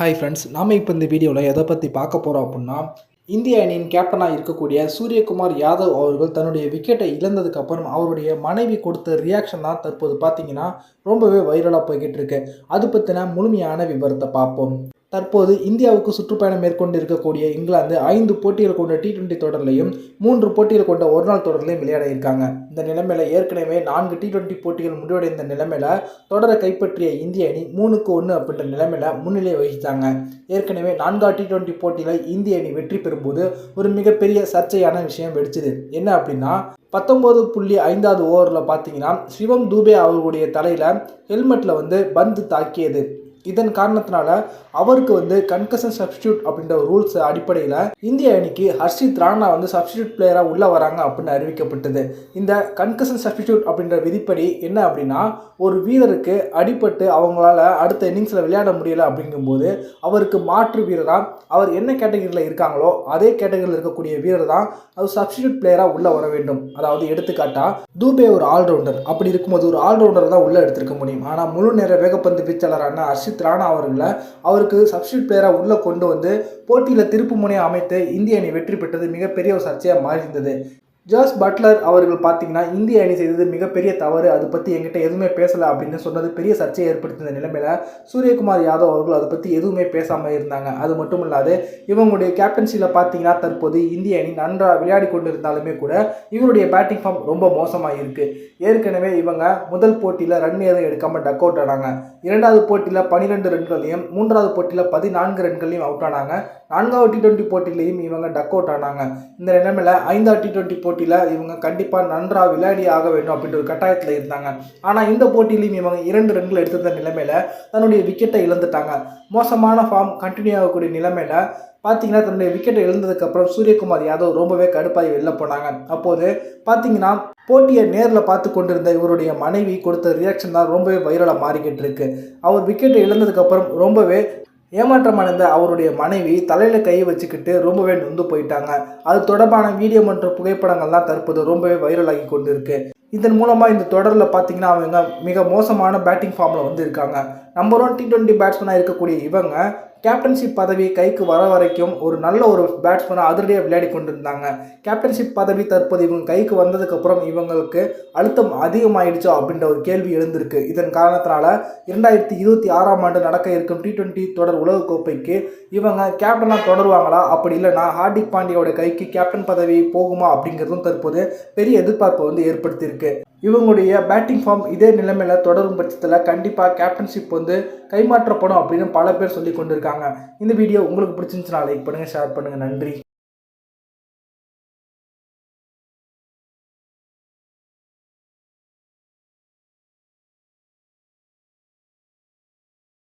Hi friends நாம் இப்போ இந்த வீடியோவில் எதை பற்றி பார்க்க போகிறோம் அப்படின்னா இந்திய அணியின் கேப்டனாக இருக்கக்கூடிய சூரியகுமார் யாதவ் அவர்கள் தன்னுடைய விக்கெட்டை இழந்ததுக்கு அப்புறம் அவருடைய மனைவி கொடுத்த ரியாக்ஷன் தான் தற்போது பார்த்தீங்கன்னா ரொம்பவே வைரலாக போய்கிட்டு இருக்கு. அது பற்றின முழுமையான விவரத்தை பார்ப்போம். தற்போது இந்தியாவுக்கு சுற்றுப்பயணம் மேற்கொண்டு இருக்கக்கூடிய இங்கிலாந்து ஐந்து போட்டிகள் கொண்ட டி டுவெண்ட்டி தொடர்லையும் மூன்று போட்டிகள் கொண்ட ஒரு நாள் தொடர்லையும் விளையாட இருக்காங்க இந்த நிலைமையில ஏற்கனவே நான்கு டி டுவெண்ட்டி போட்டிகள் முடிவடைந்த நிலைமையில தொடரை கைப்பற்றிய இந்திய அணி மூணுக்கு ஒன்று அப்படின்ற நிலைமையில முன்னிலை வகித்தாங்க ஏற்கனவே நான்காவது டி டுவெண்ட்டி போட்டியில் இந்திய அணி வெற்றி பெறும்போது ஒரு மிகப்பெரிய சர்ச்சையான விஷயம் வெடிச்சது. என்ன அப்படின்னா பத்தொம்போது புள்ளி ஐந்தாவது ஓவரில் பார்த்தீங்கன்னா சிவம் தூபே அவர்களுடைய தலையில் ஹெல்மெட்டில் வந்து பந்து தாக்கியது. இதன் காரணத்தினால அவருக்கு வந்து கன்கஷன் சப்ஸ்டியூட் அப்படின்ற ரூல்ஸ் அடிப்படையில் இந்திய அணிக்கு ஹர்ஷித் ராணா வந்து சப்ஸ்டியூட் பிளேயராக உள்ளே வராங்க அப்படின்னு அறிவிக்கப்பட்டது. இந்த கன்கஷன் சப்ஸ்டியூட் அப்படின்ற விதிப்படி என்ன அப்படின்னா ஒரு வீரருக்கு அடிபட்டு அவங்களால அடுத்த இன்னிங்ஸில் விளையாட முடியல அப்படிங்கும்போது அவருக்கு மாற்று வீரராக அவர் என்ன கேட்டகரியில் இருக்காங்களோ அதே கேட்டகரியில் இருக்கக்கூடிய வீரர் தான் அது சப்ஸ்டியூட் பிளேயராக உள்ளே வர வேண்டும். அதாவது எடுத்துக்காட்டாக தூபே ஒரு ஆல்ரவுண்டர் அப்படி இருக்கும்போது ஒரு ஆல்ரவுண்டர் தான் உள்ளே எடுத்திருக்க முடியும். ஆனால் முழு நேர வேகப்பந்து வீச்சாளரான ஹர்ஷித் ராணா அவர்களை அவருக்கு சப்ஸ்டியூட் பிளேயராக உள்ளே கொண்டு வந்து போட்டியில் திருப்பு முனையை அமைத்து இந்திய அணி வெற்றி பெற்றது மிகப்பெரிய ஒரு சர்ச்சையாக மாறி இருந்தது ஜாஸ் பட்லர் அவர்கள் பார்த்தீங்கன்னா இந்திய அணி செய்தது மிகப்பெரிய தவறு. அதை பற்றி என்கிட்ட எதுவுமே பேசலை அப்படின்னு சொன்னது பெரிய சர்ச்சையை ஏற்படுத்தின நிலைமையில் சூரியகுமார் யாதவ் அவர்கள் அதை பற்றி எதுவுமே பேசாமல் இருந்தாங்க. அது மட்டும் இல்லாது இவங்களுடைய கேப்டன்சியில் பார்த்தீங்கன்னா தற்போது இந்திய அணி நன்றாக விளையாடி கொண்டு இருந்தாலுமே கூட இவருடைய பேட்டிங் ஃபார்ம் ரொம்ப மோசமாக இருக்குது ஏற்கனவே இவங்க முதல் போட்டியில் ரன் எதுவும் எடுக்காமல் டக் அவுட் ஆனாங்க. இரண்டாவது போட்டியில் பன்னிரெண்டு ரன்களையும் மூன்றாவது போட்டியில் பதினான்கு ரன்களையும் அவுட் ஆனாங்க. நான்காவது டி டுவெண்ட்டி போட்டியிலையும் இவங்க டக் அவுட் ஆனாங்க. இந்த நிலைமையில் ஐந்தாவது டி டுவெண்ட்டி போட்டியில் இவங்க கண்டிப்பாக நன்றாக விளையாடி ஆக வேண்டும் அப்படின்ற ஒரு கட்டாயத்தில் இருந்தாங்க. ஆனால் இந்த போட்டியிலையும் இவங்க இரண்டு ரன்கள் எடுத்திருந்த நிலைமையில் தன்னுடைய விக்கெட்டை இழந்துட்டாங்க. மோசமான ஃபார்ம் கண்டினியூ ஆகக்கூடிய நிலைமையில் பார்த்தீங்கன்னா தன்னுடைய விக்கெட்டை இழந்ததுக்கப்புறம் சூரியகுமார் யாதவ் ரொம்பவே கடுப்பாகி வெளில போனாங்க. அப்போது பார்த்தீங்கன்னா போட்டியை நேரில் பார்த்து கொண்டிருந்த இவருடைய மனைவி கொடுத்த ரியாக்ஷன் தான் ரொம்பவே வைரலாக மாறிக்கிட்டு இருக்கு. அவர் விக்கெட்டை இழந்ததுக்கப்புறம் ரொம்பவே ஏமாற்றம் அடைந்த அவருடைய மனைவி தலையில் கை வச்சுக்கிட்டு ரொம்பவே நொந்து போயிட்டாங்க. அது தொடர்பான வீடியோ மற்றும் புகைப்படங்கள்லாம் தற்போது ரொம்பவே வைரலாகி கொண்டிருக்கு. இதன் மூலமாக இந்த தொடரில் பார்த்தீங்கன்னா அவங்க மிக மோசமான பேட்டிங் ஃபார்மில் வந்து இருக்காங்க நம்பர் ஒன் டி ட்வெண்ட்டி பேட்ஸ்மேனாக இருக்கக்கூடிய இவங்க கேப்டன்ஷிப் பதவி கைக்கு வர வரைக்கும் ஒரு நல்ல ஒரு பேட்ஸ்மேனாக அதிரடியாக விளையாடி கொண்டிருந்தாங்க. கேப்டன்ஷிப் பதவி தற்போது இவங்க கைக்கு வந்ததுக்கப்புறம் இவங்களுக்கு அழுத்தம் அதிகமாயிடுச்சோ அப்படின்ற ஒரு கேள்வி எழுந்திருக்கு. இதன் காரணத்தினால இரண்டாயிரத்தி இருபத்தி ஆறாம் ஆண்டு நடக்க இருக்கும் டி ட்வெண்ட்டி தொடர் உலகக்கோப்பைக்கு இவங்க கேப்டனாக தொடருவாங்களா? அப்படி இல்லைனா ஹார்திக் பாண்டியோட கைக்கு கேப்டன் பதவி போகுமா அப்படிங்கிறதும் தற்போது பெரிய எதிர்பார்ப்பை வந்து ஏற்படுத்தியிருக்கு. இவங்களுடைய பேட்டிங் ஃபார்ம் இதே நிலைமையில் தொடரும் பட்சத்தில் கண்டிப்பாக கேப்டன்ஷிப் வந்து கைமாற்றப்படும் அப்படின்னு பல பேர் சொல்லி கொண்டிருக்காங்க. இந்த வீடியோ உங்களுக்கு பிடிச்சிருந்துச்சுன்னா லைக் பண்ணுங்கள் ஷேர் பண்ணுங்கள் நன்றி.